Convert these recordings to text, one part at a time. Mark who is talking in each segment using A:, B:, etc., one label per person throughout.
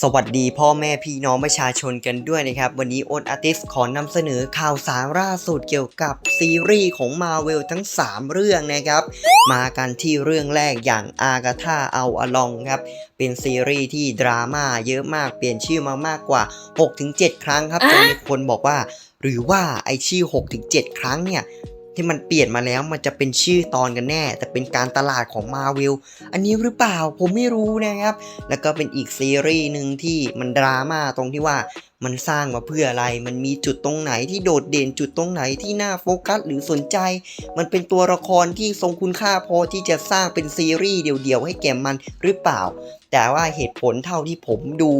A: สวัสดีพ่อแม่พี่น้องประชาชนกันด้วยนะครับ วันนี้โอนอาร์ติสขอนำเสนอข่าวสารล่าสุดเกี่ยวกับซีรีส์ของ m a r v e l ทั้ง 3 เรื่องนะครับ มากันที่เรื่องแรกอย่างอากาธาเอาอลองครับ เป็นซีรีส์ที่ดราม่าเยอะมากเปลี่ยนชื่อมามากกว่า 6-7 ครั้งครับจนมีคนบอกว่า หรือว่าไอชื่อ 6-7 ครั้งเนี่ย ที่มันเปลี่ยนมาแล้วมันจะเป็นชื่อตอนกันแน่ แต่เป็นการตลาดของ m a r v e l อันนี้หรือเปล่าผมไม่รู้นะครับ แล้วก็เป็นอีกซีรีส์หนึ่งที่มันดราม่าตรงที่ว่ามันสร้างมาเพื่ออะไร มันมีจุดตรงไหนที่โดดเด่นจุดตรงไหนที่น่าโฟกัสหรือสนใจ มันเป็นตัวละครที่ทรงคุณค่าพอที่จะสร้างเป็นซีรีส์เดี่ยวๆให้แก่มันหรือเปล่า แต่ว่าเหตุผลเท่าที่ผมดู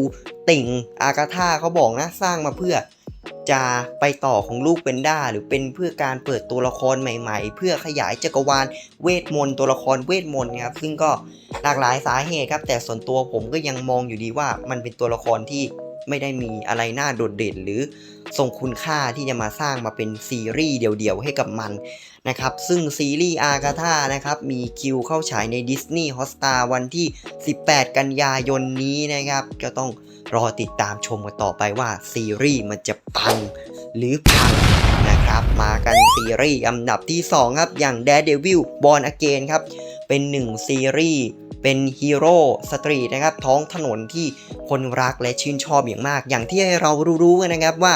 A: ติ่งอากาธาเขาบอกนะสร้างมาเพื่อ จะไปต่อของลูกเป็นด้าหรือเป็นเพื่อการเปิดตัวละครใหม่ ๆ เพื่อขยายจักรวาลเวทมนต์ตัวละครเวทมนต์ครับซึ่งก็หลากหลายสาเหตุครับแต่ส่วนตัวผมก็ยังมองอยู่ดีว่ามันเป็นตัวละครที่ ไม่ได้มีอะไรน่าโดดเด่น หรือทรงคุณค่าที่จะมาสร้างมาเป็นซีรีส์เดี่ยวๆให้กับมันนะครับซึ่งซีรีส์อากาธานะครับมีคิวเข้าฉายใน Disney Hotstar วันที่ 18 กันยายนนี้นะครับก็ต้องรอติดตามชมกันต่อไปว่าซีรีส์มันจะปังหรือพังนะครับมากันซีรีส์อันดับที่ 2 ครับ อย่าง Daredevil Born Again ครับ เป็นหนึ่งซีรีส์ เป็นฮีโร่สตรีทนะครับท้องถนนที่คนรักและชื่นชอบอย่างมาก อย่างที่เรารู้ๆกันนะครับว่า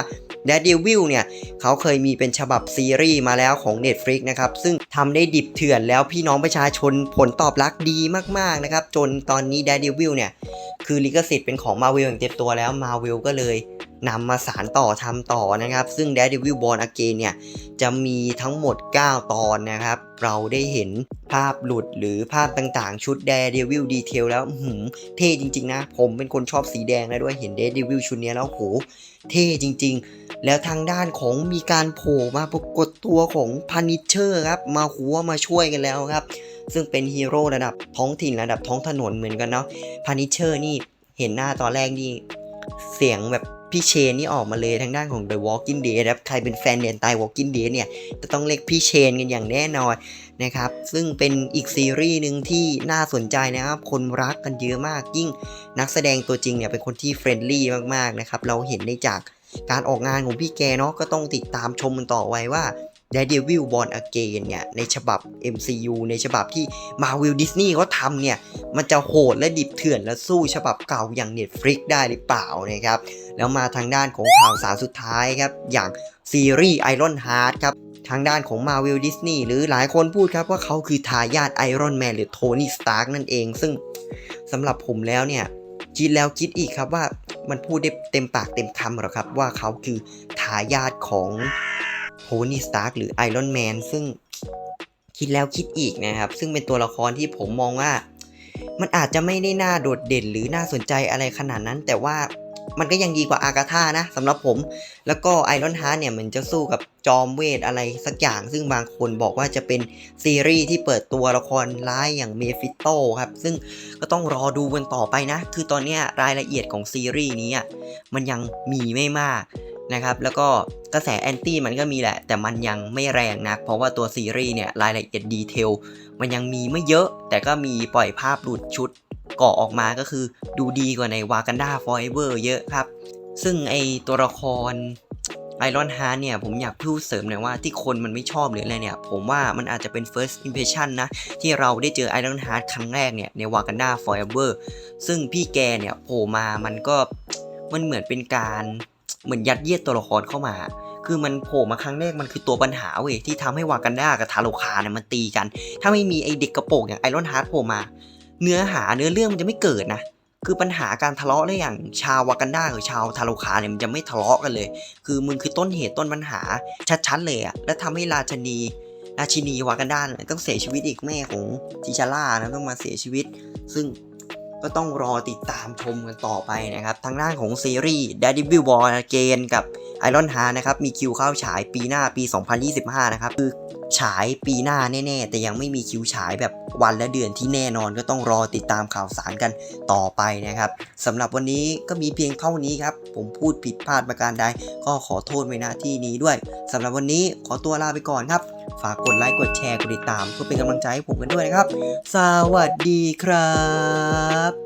A: Daredevil เนี่ยเขาเคยมีเป็นฉบับซีรีส์มาแล้วของ Netflix นะครับ ซึ่งทำได้ดิบเถื่อนแล้วพี่น้องประชาชนผลตอบรับดีมากๆนะครับ จนตอนนี้ Daredevil เนี่ย คือลิขสิทธิ์เป็นของ Marvel อย่างเต็มตัวแล้ว Marvel ก็เลย นำมาสารต่อทำต่อนะครับ ซึ่ง Daredevil Born Again เนี่ย จะมีทั้งหมด 9 ตอนนะครับ เราได้เห็นภาพหลุดหรือภาพต่างๆ ชุด Daredevil Detail แล้วหือเท่จริง ๆ นะ ผมเป็นคนชอบสีแดงนะด้วยเห็น Daredevil ชุดเนี้ยแล้วโหเท่จริง ๆ แล้วทางด้านของมีการโผล่มาปรากฏตัวของ Punisher ครับ มาหัวมาช่วยกันแล้วครับ ซึ่งเป็นฮีโร่ระดับท้องถิ่นระดับท้องถนนเหมือนกันเนาะ Punisher นี่เห็นหน้าตอนแรกนี่เสียงแบบ พี่เชนนี่ออกมาเลยทางด้านของ The Walking Dead ครับใครเป็นแฟนเดนตาย Walking Dead เนี่ยจะต้องเรียกพี่เชนกันอย่างแน่นอนนะครับซึ่งเป็นอีกซีรีส์หนึ่งที่น่าสนใจนะครับ คนรักกันเยอะมากยิ่งนักแสดงตัวจริงเนี่ยเป็นคนที่เฟรนลี่มากๆนะครับเราเห็นได้จากการออกงานของพี่แกเนาะก็ต้องติดตามชมมันต่อไว้ว่า Daredevil Born Again เนี่ยในฉบับ MCU ในฉบับที่ Marvel Disney เขาทำเนี่ยมันจะโหดและดิบเถื่อนและสู้ฉบับเก่าอย่าง Netflix ได้หรือเปล่านะครับแล้วมาทางด้านของข่าวสารสุดท้ายครับอย่างซีรีส์ Iron Heart ครับทางด้านของ Marvel Disney หรือหลายคนพูดครับว่าเขาคือทายาท Iron Man หรือโทนี่สตาร์กนั่นเอง ซึ่งสำหรับผมแล้วเนี่ยคิดแล้วคิดอีกครับว่ามันพูดได้เต็มปากเต็มคำหรอครับว่าเขาคือทายาทของ โทนี่สตาร์กหรือไอรอนแมนซึ่งคิดแล้วคิดอีกนะครับ ซึ่งเป็นตัวละครที่ผมมองว่า มันอาจจะไม่ได้น่าโดดเด่นหรือน่าสนใจอะไรขนาดนั้น แต่ว่ามันก็ยังดีกว่าอากาธานะสำหรับผม แล้วก็ไอรอนฮาร์เนี่ยมันจะสู้กับจอมเวทอะไรสักอย่าง ซึ่งบางคนบอกว่าจะเป็นซีรีส์ที่เปิดตัวละครร้ายอย่างเมฟิโตครับ ซึ่งก็ต้องรอดูกันต่อไปนะ คือตอนนี้รายละเอียดของซีรีส์นี้มันยังมีไม่มาก นะครับแล้วก็กระแสแอนตี้มันก็มีแหละ แต่มันยังไม่แรงนักเพราะว่าตัวซีรีส์เนี่ยรายละเอียดดีเทลมันยังมีไม่เยอะ แต่ก็มีปล่อยภาพหลุดชุดกาะออกมาก็คือดูดีกว่าใน Wakanda Forever เยอะครับ ซึ่งไอตัวละครไอรอนฮาร์เนี่ยผมอยากพูดเสริมหน่อยว่าที่คนมันไม่ชอบหรืออะไรเนี่ย ผมว่ามันอาจจะเป็น first impression นะ ที่เราได้เจอไอรอนฮาร์ครั้งแรกเนี่ย ใน Wakanda Forever ซึ่งพี่แกเนี่ยโผล่มามันก็มันเหมือนเป็นการ เหมือนยัดเยียดตัวละครเข้ามา คือมันโผล่มาครั้งแรกมันคือตัวปัญหาเว้ยที่ทำให้วากันดากับทาโลคาเนี่ยมันตีกัน ถ้าไม่มีไอเด็กกระโปรงอย่างไอรอนฮาร์ดโผล่มา เนื้อหาเนื้อเรื่องมันจะไม่เกิดนะคือปัญหาการทะเลาะระหว่างชาววากันดากับชาวทาโลคาเนี่ยมันจะไม่ทะเลาะกันเลย คือมึงคือต้นเหตุต้นปัญหาชัดๆเลยอะและทำให้ราชนีราชินีวากันดานต้องเสียชีวิตอีกแม่ของทิชาร่านะต้องมาเสียชีวิต ซึ่ง ก็ต้องรอติดตามชมกันต่อไปนะครับ ทางด้านของซีรีส์ Daddy b i l Born Again กับ Iron Heart นะครับ มีคิวเข้าฉายปีหน้าปี 2025 นะครับ คือ ฉายปีหน้าแน่ๆ แต่ยังไม่มีคิวฉายแบบวันและเดือนที่แน่นอนก็ต้องรอติดตามข่าวสารกันต่อไปนะครับสำหรับวันนี้ก็มีเพียงเท่านี้ครับ ผมพูดผิดพลาดประการใด ก็ขอโทษไว้หน้าที่นี้ด้วยสำหรับวันนี้ขอตัวลาไปก่อนครับ ฝากกดไลค์กดแชร์กดติดตามเพื่อเป็นกำลังใจให้ผมกันด้วยนะครับ สวัสดีครับ